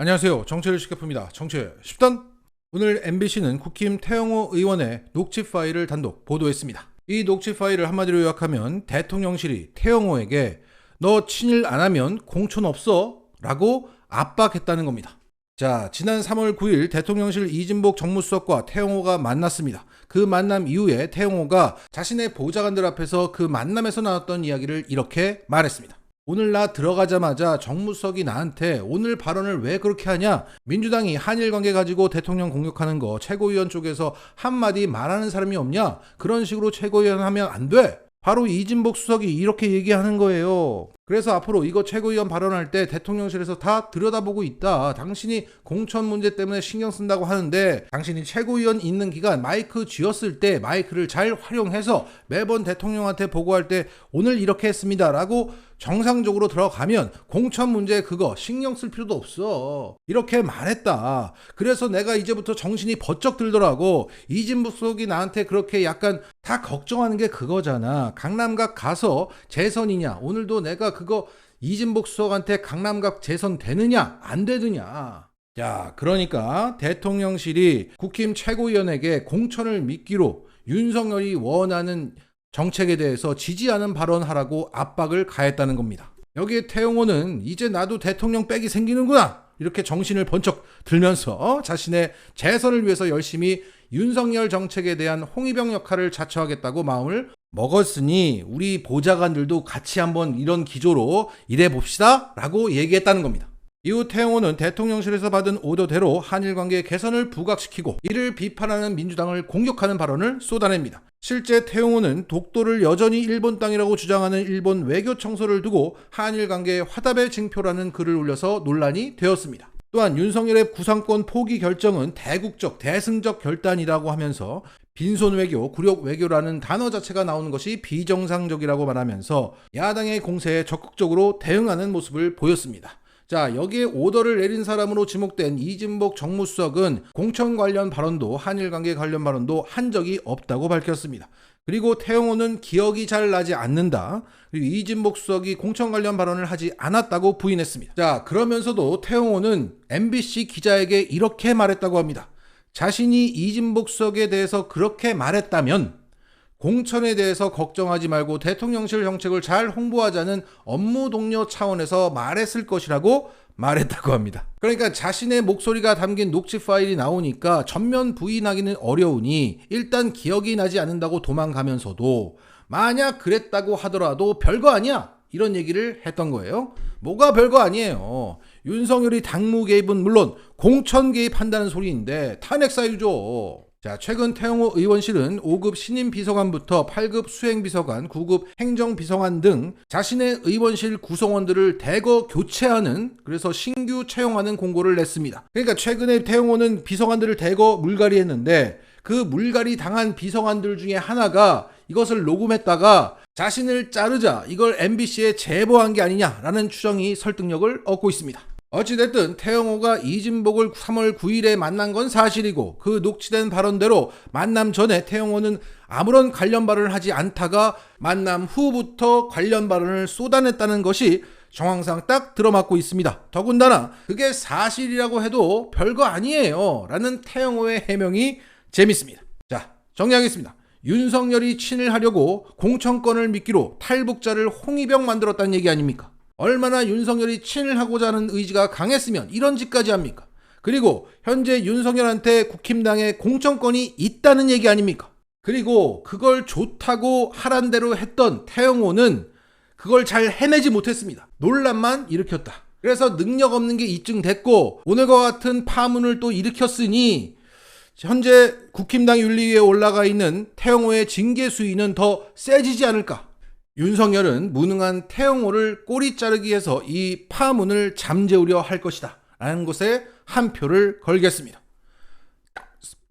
안녕하세요. 정치를 쉽게 풉니다. 정치 10단. 오늘 MBC는 국힘 태영호 의원의 녹취 파일을 단독 보도했습니다. 이 녹취 파일을 한마디로 요약하면 대통령실이 태영호에게 너 친일 안 하면 공천 없어 라고 압박했다는 겁니다. 자, 지난 3월 9일 대통령실 이진복 정무수석과 태영호가 만났습니다. 그 만남 이후에 태영호가 자신의 보좌관들 앞에서 그 만남에서 나왔던 이야기를 이렇게 말했습니다. 오늘 나 들어가자마자 정무석이 나한테 오늘 발언을 왜 그렇게 하냐? 민주당이 한일 관계 가지고 대통령 공격하는 거 최고위원 쪽에서 한마디 말하는 사람이 없냐? 그런 식으로 최고위원 하면 안 돼! 바로 이진복 수석이 이렇게 얘기하는 거예요. 그래서 앞으로 이거 최고위원 발언할 때 대통령실에서 다 들여다보고 있다. 당신이 공천 문제 때문에 신경 쓴다고 하는데 당신이 최고위원 있는 기간 마이크 쥐었을 때 마이크를 잘 활용해서 매번 대통령한테 보고할 때 오늘 이렇게 했습니다. 라고 정상적으로 들어가면 공천 문제 그거 신경 쓸 필요도 없어. 이렇게 말했다. 그래서 내가 이제부터 정신이 번쩍 들더라고. 이진복 수석이 나한테 그렇게 약간 다 걱정하는 게 그거잖아. 강남각 가서 재선이냐. 오늘도 내가 그거 이진복 수석한테 강남각 재선 되느냐 안 되느냐. 자, 그러니까 대통령실이 국힘 최고위원에게 공천을 미끼로 윤석열이 원하는 정책에 대해서 지지하는 발언하라고 압박을 가했다는 겁니다. 여기에 태용호는 이제 나도 대통령 백이 생기는구나 이렇게 정신을 번쩍 들면서 자신의 재선을 위해서 열심히 윤석열 정책에 대한 홍위병 역할을 자처하겠다고 마음을 먹었으니 우리 보좌관들도 같이 한번 이런 기조로 일해 봅시다 라고 얘기했다는 겁니다. 이후 태영호는 대통령실에서 받은 오더대로 한일 관계 개선을 부각시키고 이를 비판하는 민주당을 공격하는 발언을 쏟아냅니다. 실제 태영호는 독도를 여전히 일본 땅이라고 주장하는 일본 외교 청소를 두고 한일 관계의 화답의 징표라는 글을 올려서 논란이 되었습니다. 또한 윤석열의 구상권 포기 결정은 대국적, 대승적 결단이라고 하면서 빈손 외교, 굴욕 외교라는 단어 자체가 나오는 것이 비정상적이라고 말하면서 야당의 공세에 적극적으로 대응하는 모습을 보였습니다. 자, 여기에 오더를 내린 사람으로 지목된 이진복 정무수석은 공천 관련 발언도 한일 관계 관련 발언도 한 적이 없다고 밝혔습니다. 그리고 태영호는 기억이 잘 나지 않는다. 그리고 이진복 수석이 공천 관련 발언을 하지 않았다고 부인했습니다. 자, 그러면서도 태영호는 MBC 기자에게 이렇게 말했다고 합니다. 자신이 이진복 수석에 대해서 그렇게 말했다면 공천에 대해서 걱정하지 말고 대통령실 정책을 잘 홍보하자는 업무 동료 차원에서 말했을 것이라고 말했다고 합니다. 그러니까 자신의 목소리가 담긴 녹취 파일이 나오니까 전면 부인하기는 어려우니 일단 기억이 나지 않는다고 도망가면서도 만약 그랬다고 하더라도 별거 아니야. 이런 얘기를 했던 거예요. 뭐가 별거 아니에요. 윤석열이 당무 개입은 물론 공천 개입한다는 소리인데 탄핵 사유죠. 자, 최근 태영호 의원실은 5급 신임 비서관부터 8급 수행 비서관, 9급 행정 비서관 등 자신의 의원실 구성원들을 대거 교체하는 그래서 신규 채용하는 공고를 냈습니다. 그러니까 최근에 태영호는 비서관들을 대거 물갈이했는데 그 물갈이 당한 비서관들 중에 하나가 이것을 녹음했다가 자신을 자르자 이걸 MBC에 제보한 게 아니냐라는 추정이 설득력을 얻고 있습니다. 어찌됐든 태영호가 이진복을 3월 9일에 만난 건 사실이고 그 녹취된 발언대로 만남 전에 태영호는 아무런 관련 발언을 하지 않다가 만남 후부터 관련 발언을 쏟아냈다는 것이 정황상 딱 들어맞고 있습니다. 더군다나 그게 사실이라고 해도 별거 아니에요. 라는 태영호의 해명이 재밌습니다. 자, 정리하겠습니다. 윤석열이 친일하려고 공천권을 미끼로 탈북자를 홍위병 만들었다는 얘기 아닙니까? 얼마나 윤석열이 친일하고자 하는 의지가 강했으면 이런 짓까지 합니까? 그리고 현재 윤석열한테 국힘당에 공천권이 있다는 얘기 아닙니까? 그리고 그걸 좋다고 하란 대로 했던 태영호는 그걸 잘 해내지 못했습니다. 논란만 일으켰다. 그래서 능력 없는 게 입증됐고 오늘과 같은 파문을 또 일으켰으니 현재 국힘당 윤리위에 올라가 있는 태영호의 징계 수위는 더 세지지 않을까? 윤석열은 무능한 태영호를 꼬리 자르기 위해서 이 파문을 잠재우려 할 것이다. 라는 것에 한 표를 걸겠습니다.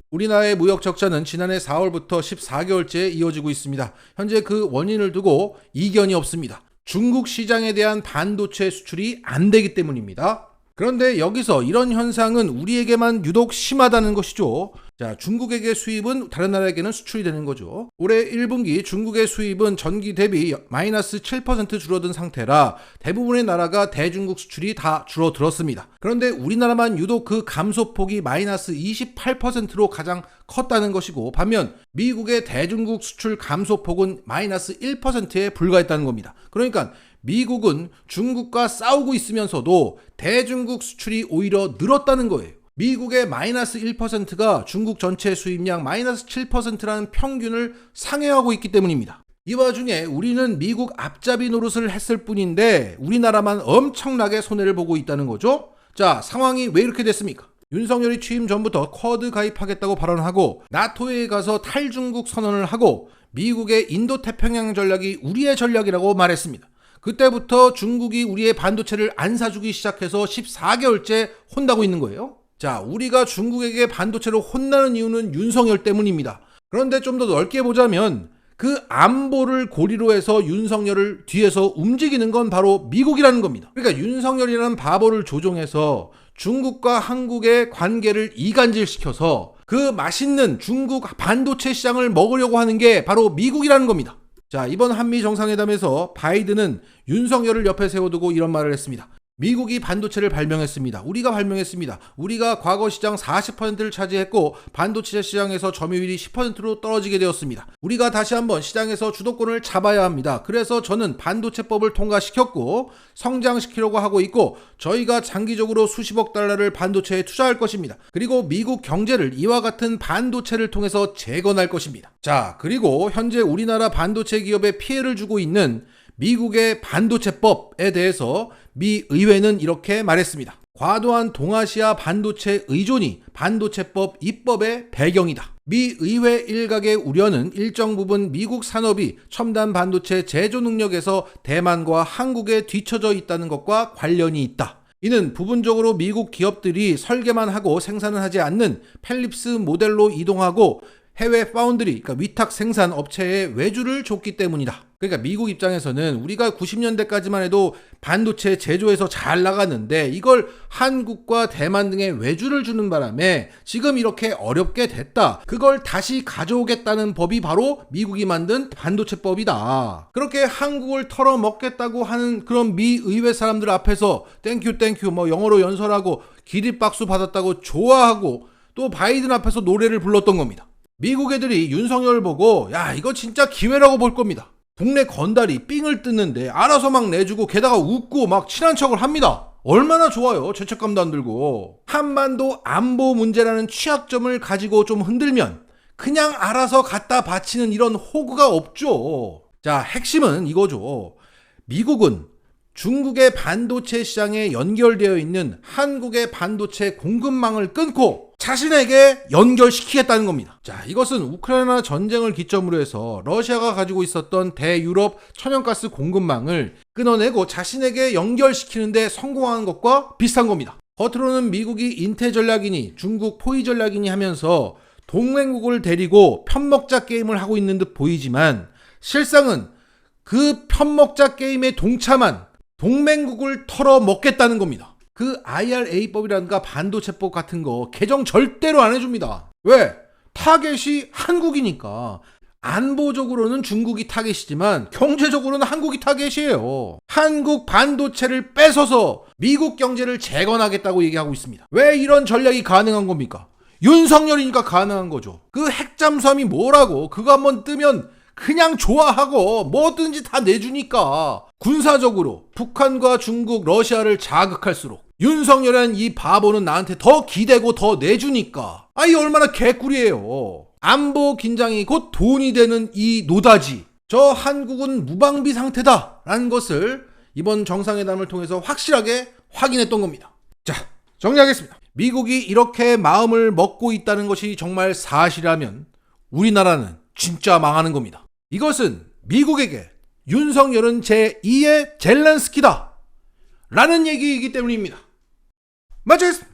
우리나라의 무역 적자는 지난해 4월부터 14개월째 이어지고 있습니다. 현재 그 원인을 두고 이견이 없습니다. 중국 시장에 대한 반도체 수출이 안 되기 때문입니다. 그런데 여기서 이런 현상은 우리에게만 유독 심하다는 것이죠. 자, 중국에게 수입은 다른 나라에게는 수출이 되는 거죠. 올해 1분기 중국의 수입은 전기 대비 마이너스 7% 줄어든 상태라 대부분의 나라가 대중국 수출이 다 줄어들었습니다. 그런데 우리나라만 유독 그 감소폭이 마이너스 28%로 가장 컸다는 것이고 반면 미국의 대중국 수출 감소폭은 마이너스 1%에 불과했다는 겁니다. 그러니까 미국은 중국과 싸우고 있으면서도 대중국 수출이 오히려 늘었다는 거예요. 미국의 마이너스 1%가 중국 전체 수입량 마이너스 7%라는 평균을 상회하고 있기 때문입니다. 이 와중에 우리는 미국 앞잡이 노릇을 했을 뿐인데 우리나라만 엄청나게 손해를 보고 있다는 거죠. 자, 상황이 왜 이렇게 됐습니까? 윤석열이 취임 전부터 쿼드 가입하겠다고 발언하고 나토에 가서 탈중국 선언을 하고 미국의 인도 태평양 전략이 우리의 전략이라고 말했습니다. 그때부터 중국이 우리의 반도체를 안 사주기 시작해서 14개월째 혼나고 있는 거예요. 자, 우리가 중국에게 반도체로 혼나는 이유는 윤석열 때문입니다. 그런데 좀 더 넓게 보자면 그 안보를 고리로 해서 윤석열을 뒤에서 움직이는 건 바로 미국이라는 겁니다. 그러니까 윤석열이라는 바보를 조종해서 중국과 한국의 관계를 이간질시켜서 그 맛있는 중국 반도체 시장을 먹으려고 하는 게 바로 미국이라는 겁니다. 자, 이번 한미 정상회담에서 바이든은 윤석열을 옆에 세워두고 이런 말을 했습니다. 미국이 반도체를 발명했습니다. 우리가 발명했습니다. 우리가 과거 시장 40%를 차지했고 반도체 시장에서 점유율이 10%로 떨어지게 되었습니다. 우리가 다시 한번 시장에서 주도권을 잡아야 합니다. 그래서 저는 반도체법을 통과시켰고 성장시키려고 하고 있고 저희가 장기적으로 수십억 달러를 반도체에 투자할 것입니다. 그리고 미국 경제를 이와 같은 반도체를 통해서 재건할 것입니다. 자, 그리고 현재 우리나라 반도체 기업에 피해를 주고 있는 미국의 반도체법에 대해서 미 의회는 이렇게 말했습니다. 과도한 동아시아 반도체 의존이 반도체법 입법의 배경이다. 미 의회 일각의 우려는 일정 부분 미국 산업이 첨단 반도체 제조 능력에서 대만과 한국에 뒤처져 있다는 것과 관련이 있다. 이는 부분적으로 미국 기업들이 설계만 하고 생산을 하지 않는 펠립스 모델로 이동하고 해외 파운드리, 그러니까 위탁 생산 업체에 외주를 줬기 때문이다. 그러니까 미국 입장에서는 우리가 90년대까지만 해도 반도체 제조에서 잘 나갔는데 이걸 한국과 대만 등에 외주를 주는 바람에 지금 이렇게 어렵게 됐다. 그걸 다시 가져오겠다는 법이 바로 미국이 만든 반도체법이다. 그렇게 한국을 털어먹겠다고 하는 그런 미 의회 사람들 앞에서 땡큐 땡큐 뭐 영어로 연설하고 기립박수 받았다고 좋아하고 또 바이든 앞에서 노래를 불렀던 겁니다. 미국 애들이 윤석열 보고 야 이거 진짜 기회라고 볼 겁니다. 국내 건달이 삥을 뜯는데 알아서 막 내주고 게다가 웃고 막 친한 척을 합니다. 얼마나 좋아요. 죄책감도 안 들고. 한반도 안보 문제라는 취약점을 가지고 좀 흔들면 그냥 알아서 갖다 바치는 이런 호구가 없죠. 자, 핵심은 이거죠. 미국은 중국의 반도체 시장에 연결되어 있는 한국의 반도체 공급망을 끊고 자신에게 연결시키겠다는 겁니다. 자, 이것은 우크라이나 전쟁을 기점으로 해서 러시아가 가지고 있었던 대유럽 천연가스 공급망을 끊어내고 자신에게 연결시키는데 성공한 것과 비슷한 겁니다. 겉으로는 미국이 인태 전략이니 중국 포위 전략이니 하면서 동맹국을 데리고 편먹자 게임을 하고 있는 듯 보이지만 실상은 그 편먹자 게임에 동참한 동맹국을 털어 먹겠다는 겁니다. 그 IRA법이라든가 반도체법 같은 거 개정 절대로 안 해줍니다. 왜? 타겟이 한국이니까. 안보적으로는 중국이 타겟이지만 경제적으로는 한국이 타겟이에요. 한국 반도체를 뺏어서 미국 경제를 재건하겠다고 얘기하고 있습니다. 왜 이런 전략이 가능한 겁니까? 윤석열이니까 가능한 거죠. 그 핵잠수함이 뭐라고 그거 한번 뜨면 그냥 좋아하고 뭐든지 다 내주니까 군사적으로 북한과 중국, 러시아를 자극할수록 윤석열이란 이 바보는 나한테 더 기대고 더 내주니까 아이 얼마나 개꿀이에요. 안보 긴장이 곧 돈이 되는 이 노다지. 저 한국은 무방비 상태다 라는 것을 이번 정상회담을 통해서 확실하게 확인했던 겁니다. 자, 정리하겠습니다. 미국이 이렇게 마음을 먹고 있다는 것이 정말 사실이라면 우리나라는 진짜 망하는 겁니다. 이것은 미국에게 윤석열은 제2의 젤렌스키다. 라는 얘기이기 때문입니다. Maczyst!